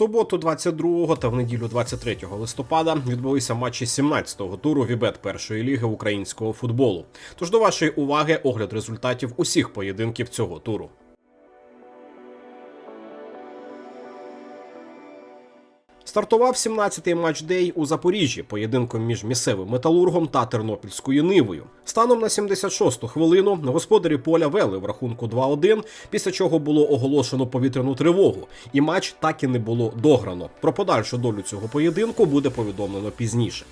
суботу 22 та в неділю 23 листопада відбулися матчі 17-го туру Вібет першої ліги українського футболу. Тож до вашої уваги огляд результатів усіх поєдинків цього туру. Стартував 17-й матчдей у Запоріжжі поєдинком між місцевим металургом та тернопільською нивою. Станом на 76-ту хвилину господарі поля вели в рахунку 2-1, після чого було оголошено повітряну тривогу, і матч так і не було дограно. Про подальшу долю цього поєдинку буде повідомлено пізніше.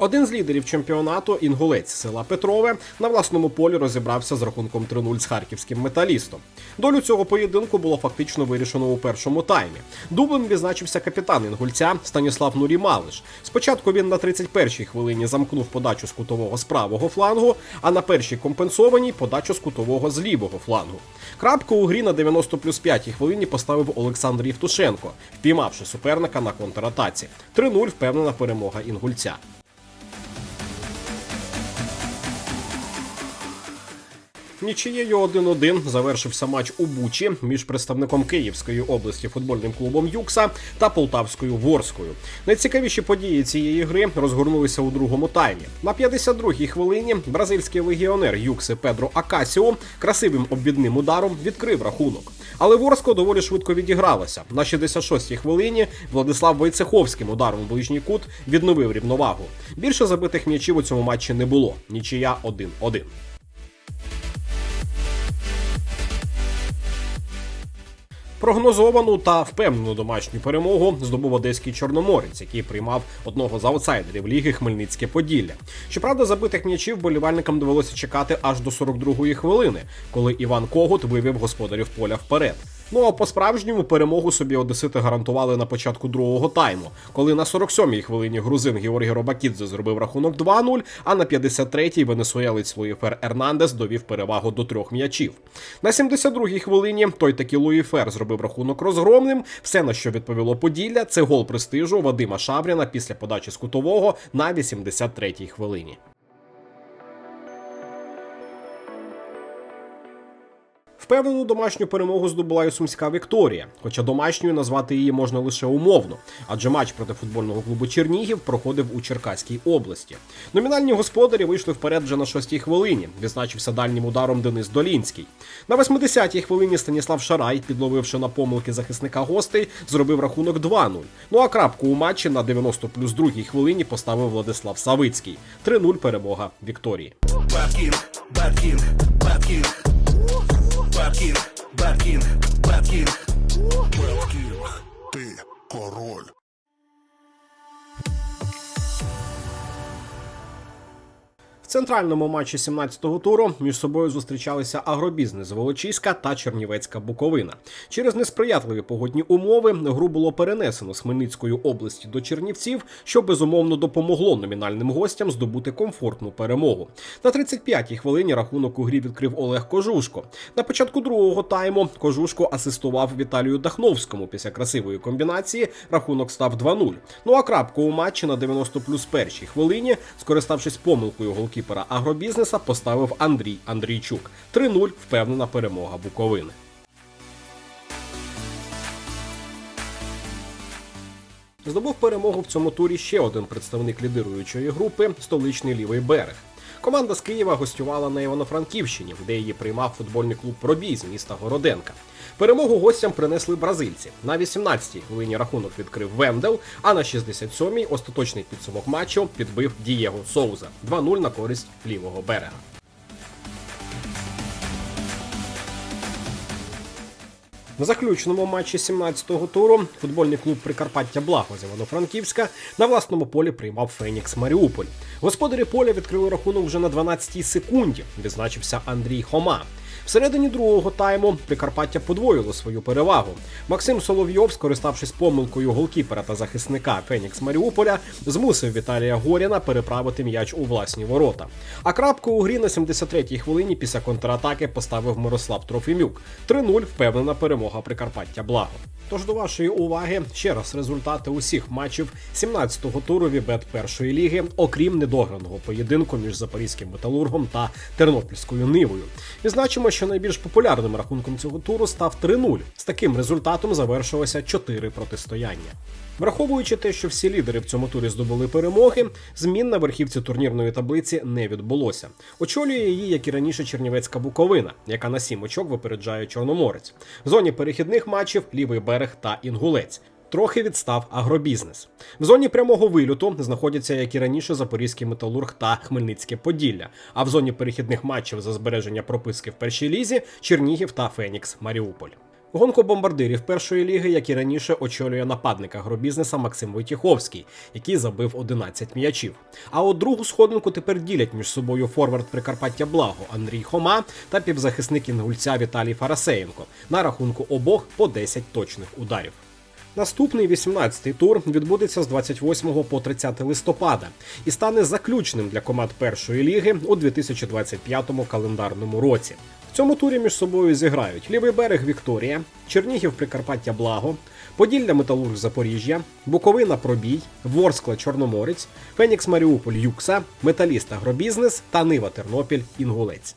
Один з лідерів чемпіонату, інгулець села Петрове, на власному полі розібрався з рахунком 3-0 з харківським металістом. Долю цього поєдинку було фактично вирішено у першому таймі. Дублем відзначився капітан інгульця Станіслав Нурі Малиш. Спочатку він на 31-й хвилині замкнув подачу з кутового з правого флангу, а на першій компенсованій подачу з кутового з лівого флангу. Крапку у грі на 90 плюс 5 хвилині поставив Олександр Євтушенко, впіймавши суперника на контратаці. 3-0 впевнена перемога інгульця. Нічиєю 1-1 завершився матч у Бучі між представником Київської області футбольним клубом Юкса та Полтавською Ворською. Найцікавіші події цієї гри розгорнулися у другому таймі. На 52-й хвилині бразильський легіонер Юкси Педро Акасіо красивим обвідним ударом відкрив рахунок. Але Ворско доволі швидко відігралося. На 66-й хвилині Владислав Войцеховським ударом в ближній кут відновив рівновагу. Більше забитих м'ячів у цьому матчі не було. Нічия 1-1. Прогнозовану та впевнену домашню перемогу здобув одеський чорноморець, який приймав одного з аутсайдерів ліги Хмельницьке Поділля. Щоправда, забитих м'ячів болівальникам довелося чекати аж до 42-ї хвилини, коли Іван Когут вивів господарів поля вперед. Ну а по-справжньому перемогу собі одесити гарантували на початку другого тайму, коли на 47-й хвилині грузин Георгій Робакідзе зробив рахунок 2-0, а на 53-й венесуелець Луїфер Ернандес довів перевагу до трьох м'ячів. На 72-й хвилині той таки Луїфер зробив рахунок розгромним. Все на що відповіло Поділля, це гол престижу Вадима Шавріна після подачі з кутового на 83-й хвилині. Впевнену домашню перемогу здобула і сумська Вікторія, хоча домашньою назвати її можна лише умовно, адже матч проти футбольного клубу Чернігів проходив у Черкаській області. Номінальні господарі вийшли вперед вже на шостій хвилині. Відзначився дальнім ударом Денис Долінський. На 80-й хвилині Станіслав Шарай, підловивши на помилки захисника гостей, зробив рахунок 2-0. Ну а крапку у матчі на 90 плюс другій хвилині поставив Владислав Савицький. 3-0 перемога Вікторії. Беткінг, беткінг, беткінг, Баткін, Баткін, Баткін. Центральному матчі 17-го туру між собою зустрічалися агробізнес Волочиська та Чернівецька Буковина. Через несприятливі погодні умови гру було перенесено з Хмельницької області до Чернівців, що безумовно допомогло номінальним гостям здобути комфортну перемогу. На 35-й хвилині рахунок у грі відкрив Олег Кожушко. На початку другого тайму Кожушко асистував Віталію Дахновському. Після красивої комбінації рахунок став 2-0. Ну а крапку у матчі на 90 плюс першій хвилині, скориставшись помилкою голкіпера агробізнеса, поставив Андрій Андрійчук. 3-0 впевнена перемога Буковини. Здобув перемогу в цьому турі ще один представник лідируючої групи столичний лівий берег. Команда з Києва гостювала на Івано-Франківщині, де її приймав футбольний клуб Пробій з міста Городенка. Перемогу гостям принесли бразильці. На 18-й хвилині рахунок відкрив Вендел, а на 67-й остаточний підсумок матчу підбив Дієго Соуза 2-0 на користь лівого берега. В заключному матчі 17-го туру футбольний клуб Прикарпаття Благо з Івано-Франківська на власному полі приймав Фенікс Маріуполь. Господарі поля відкрили рахунок вже на 12-й секунді. Відзначився Андрій Хома. Всередині другого тайму Прикарпаття подвоїло свою перевагу. Максим Соловйов, скориставшись помилкою голкіпера та захисника Фенікс Маріуполя, змусив Віталія Горяна переправити м'яч у власні ворота. А крапку у грі на 73-й хвилині після контратаки поставив Мирослав Трофімюк. 3-0 впевнена перемога Прикарпаття Благо. Тож до вашої уваги ще раз результати усіх матчів 17-го туру Вібет першої ліги, окрім недограного поєдинку між запорізьким металургом та тернопільською нивою. Відзначимо, що найбільш популярним рахунком цього туру став 3-0. З таким результатом завершилося 4 протистояння. Враховуючи те, що всі лідери в цьому турі здобули перемоги, змін на верхівці турнірної таблиці не відбулося. Очолює її, як і раніше, Чернівецька Буковина, яка на сім очок випереджає Чорноморець. В зоні перехідних матчів лівий берег та інгулець. Трохи відстав агробізнес. В зоні прямого вильоту знаходяться, як і раніше, Запорізький металург та Хмельницьке Поділля. А в зоні перехідних матчів за збереження прописки в першій лізі Чернігів та Фенікс Маріуполь. Гонку бомбардирів першої ліги, як і раніше, очолює нападник агробізнеса Максим Войтіховський, який забив 11 м'ячів. А от другу сходинку тепер ділять між собою форвард Прикарпаття Благо Андрій Хома та півзахисник інгульця Віталій Фарасеєнко на рахунку обох по 10 точних ударів. Наступний 18-й тур відбудеться з 28 по 30 листопада і стане заключним для команд першої ліги у 2025 календарному році. В цьому турі між собою зіграють Лівий берег Вікторія, Чернігів Прикарпаття Благо, Поділля Металург Запоріжжя, Буковина Пробій, Ворскла Чорноморець, Фенікс Маріуполь Юкса, Металіст Агробізнес та Нива Тернопіль Інгулець.